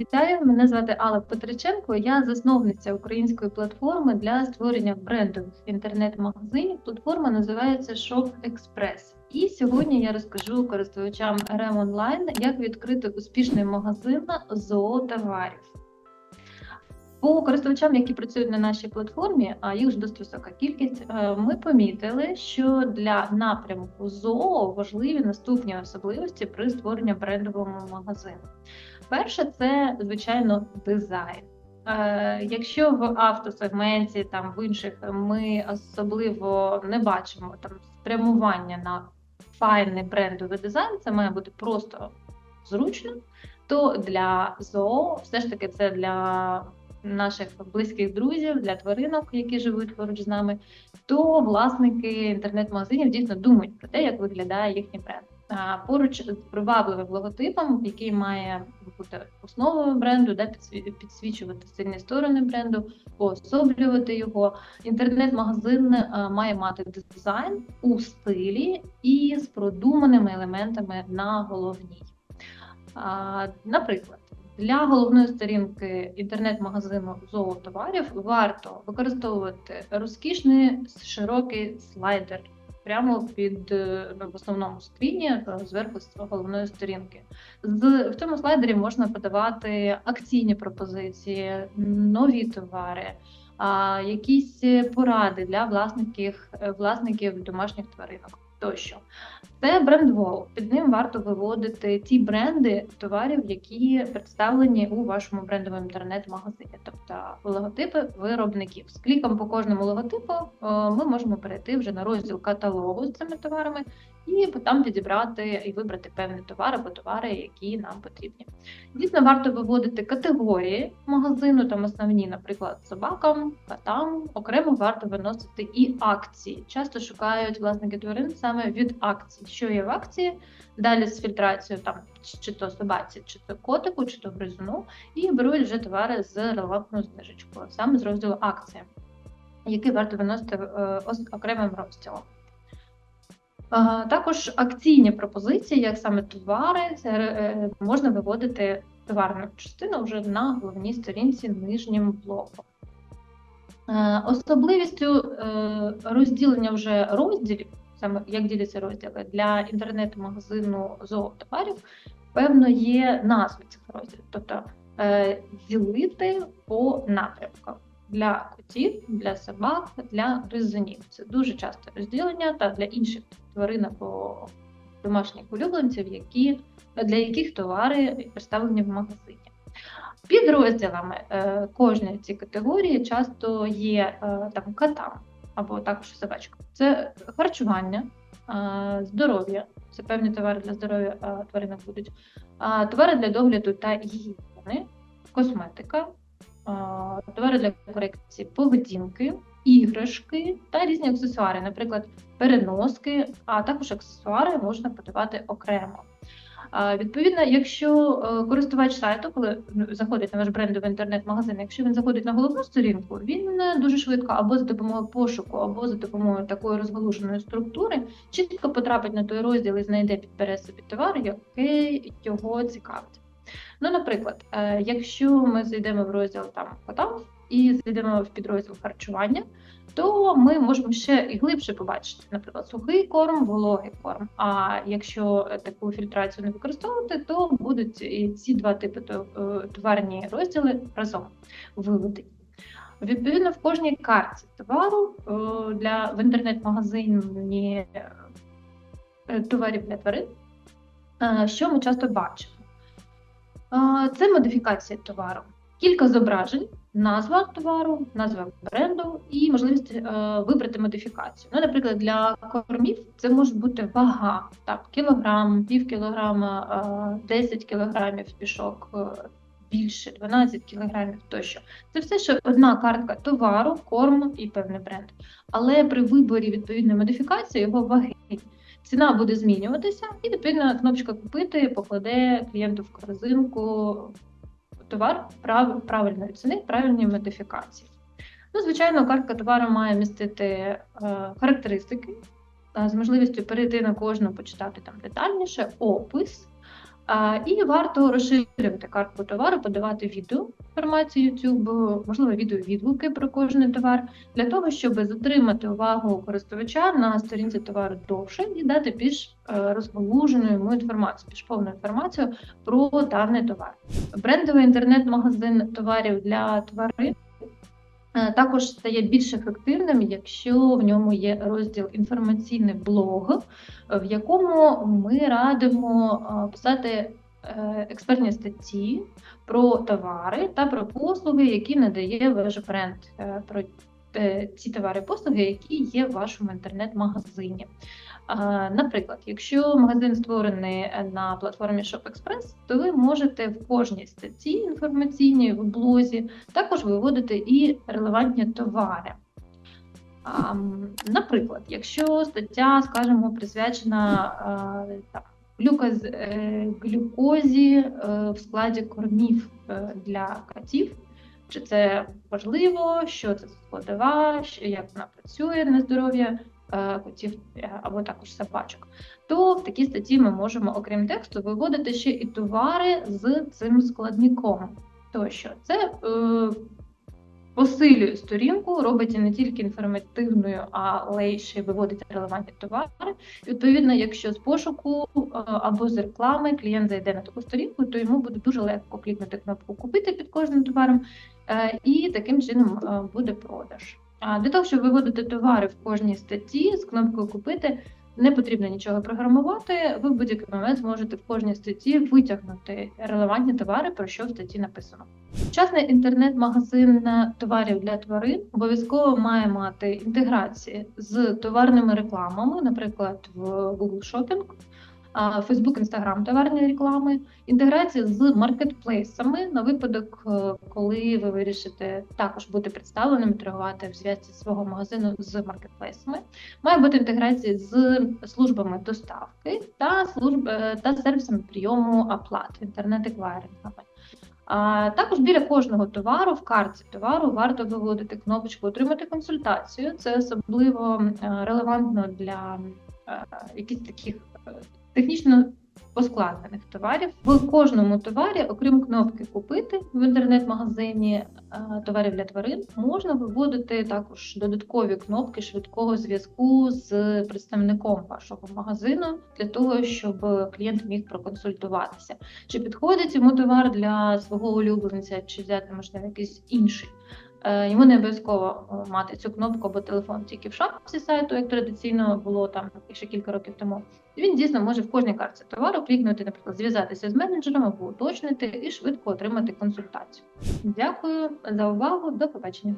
Вітаю, мене звати Алла Петриченко. Я засновниця української платформи для створення брендових інтернет-магазинів. Платформа називається Shop Express. І сьогодні я розкажу користувачам RM Online, як відкрити успішний магазин зоотоварів. По користувачам, які працюють на нашій платформі, а їх ж досить висока кількість, е, ми помітили, що для напрямку ЗОО важливі наступні особливості при створенні брендового магазину. Перше, це звичайно дизайн. Е, Якщо в автосегменті, там в інших ми особливо не бачимо там спрямування на файний брендовий дизайн, це має бути просто зручно, то для ЗОО все ж таки це для наших близьких друзів, для тваринок, які живуть поруч з нами, то власники інтернет-магазинів дійсно думають про те, як виглядає їхній бренд. Поруч з привабливим логотипом, який має бути основою бренду, де підсві- підсвічувати сильні сторони бренду, поособлювати його. Інтернет-магазин е, має мати дизайн у стилі і з продуманими елементами на головній. Наприклад, для головної сторінки інтернет-магазину зоотоварів варто використовувати розкішний широкий слайдер прямо під е, ну, в основному скріні е, зверху з головної сторінки. З в цьому слайдері можна подавати акційні пропозиції, нові товари, а, якісь поради для власників власників домашніх тваринок тощо. Це бренд Wow. Під ним варто виводити ті бренди товарів, які представлені у вашому брендовому інтернет-магазині, тобто логотипи виробників. З кліком по кожному логотипу е, ми можемо перейти вже на розділ каталогу з цими товарами і там підібрати і вибрати певні товари або товари, які нам потрібні. Дійсно, варто виводити категорії магазину, там основні, наприклад, собакам, котам. Окремо варто виносити і акції. Часто шукають власники тварин саме від акцій, що є в акції. Далі з фільтрацією там чи то собаці, чи то котику, чи то гризуну, і беруть вже товари з релевантною знижечкою, саме з розділу акції, який варто виносити е, окремим розділом. Також акційні пропозиції, як саме товари, це, е, можна виводити товарну частину вже на головній сторінці нижнім блоком. Е, Особливістю е, розділення вже розділів, саме як діляться розділи для інтернет-магазину зоотоварів, певно, є назви цих розділів, тобто ділити по напрямкам для котів, для собак, для гризунів. Це дуже часте розділення та для інших тварин або домашніх улюбленців, які, для яких товари представлені в магазині. Під розділами е, кожної цієї категорії часто є е, там котам або також собачка. Це харчування, е, здоров'я, це певні товари для здоров'я тваринок будуть, товари для догляду та гігієни, косметика, товари для корекції поведінки, іграшки та різні аксесуари, наприклад, переноски, а також аксесуари можна подавати окремо. Відповідно, якщо е, користувач сайту, коли заходить на ваш брендовий інтернет-магазин, якщо він заходить на головну сторінку, він е, дуже швидко або за допомогою пошуку, або за допомогою такої розгалуженої структури чітко потрапить на той розділ і знайде підбере собі товар, який його цікавить. Ну, наприклад, е, якщо ми зайдемо в розділ там котам і зайдемо в підрозділ харчування, то ми можемо ще і глибше побачити, наприклад, сухий корм, вологий корм. А якщо таку фільтрацію не використовувати, то будуть і ці два типи е, товарні розділи разом виведені. Відповідно, в кожній карті товару е, для в інтернет-магазині товарів для тварин, що ми часто бачимо? Е, Це модифікація товару. Кілька зображень, назва товару, назва бренду і можливість е, вибрати модифікацію. Ну, наприклад, для кормів це може бути вага, так, кілограм, пів кілограма, е, 10 кілограмів пішок, е, більше 12 кілограмів тощо. Це все ще одна картка товару, корму і певний бренд. Але при виборі відповідної модифікації його ваги. Ціна буде змінюватися, і відповідно кнопочка купити покладе клієнту в корзинку товар прав, правильної ціни, правильної модифікації. Ну, звичайно, картка товару має містити е, характеристики е, з можливістю перейти на кожну, почитати там детальніше, опис, І варто розширювати картку товару, подавати відео інформацію YouTube, можливо, відеовідгуки про кожний товар, для того, щоб затримати увагу користувача на сторінці товару довше і дати більш е, розгалужену йому інформацію, більш повну інформацію про даний товар. Брендовий інтернет-магазин товарів для тварин. Е, Також стає більш ефективним, якщо в ньому є розділ інформаційний блог, е, в якому ми радимо е, писати експертні статті про товари та про послуги, які надає ваш бренд, ці товари послуги, які є в вашому інтернет-магазині. Наприклад, якщо магазин створений е, на платформі ShopExpress, то ви можете в кожній статті інформаційній в блозі також виводити і релевантні товари. Наприклад, якщо стаття, скажімо, присвячена а, там, глюкоз, е, глюкозі е, в складі кормів е, для котів, чи це важливо, що це складова, як вона працює на здоров'я е, котів е, або також собачок, то в такій статті ми можемо, окрім тексту, виводити ще і товари з цим складником. Тощо це е, посилює сторінку, робить її не тільки інформативною, але й ще виводить релевантні товари. Відповідно, якщо з пошуку е, або з реклами клієнт зайде на таку сторінку, то йому буде дуже легко клікнути кнопку Купити під кожним товаром, е, і таким чином е, буде продаж. А Для того, щоб виводити товари в кожній статті з кнопкою Купити, не потрібно нічого програмувати. Ви в будь-який момент зможете в кожній статті витягнути релевантні товари, про що в статті написано. Сучасний інтернет-магазин товарів для тварин обов'язково має мати інтеграції з товарними рекламами, наприклад, в Google Shopping, Facebook, Instagram товарні реклами, інтеграція з маркетплейсами на випадок, е, коли ви вирішите також бути представленим, торгувати в зв'язці свого магазину з маркетплейсами. Має бути інтеграція з службами доставки та служб е, та сервісами прийому оплат, інтернет-еквайрингами. А також біля кожного товару в картці товару варто виводити кнопочку Отримати консультацію. Це особливо е, релевантно для якихось таких технічно поскладнених товарів. В кожному товарі, окрім кнопки Купити в інтернет-магазині е, товарів для тварин, можна виводити також додаткові кнопки швидкого зв'язку з представником вашого магазину для того, щоб клієнт міг проконсультуватися, чи підходить йому товар для свого улюбленця, чи взяти можливо якийсь інший. Е, Йому не обов'язково е, мати цю кнопку або телефон тільки в шапці сайту, як традиційно було там ще кілька років тому. Він дійсно може в кожній карці товару клікнути, наприклад, зв'язатися з менеджером або уточнити і швидко отримати консультацію. Дякую за увагу. До побачення.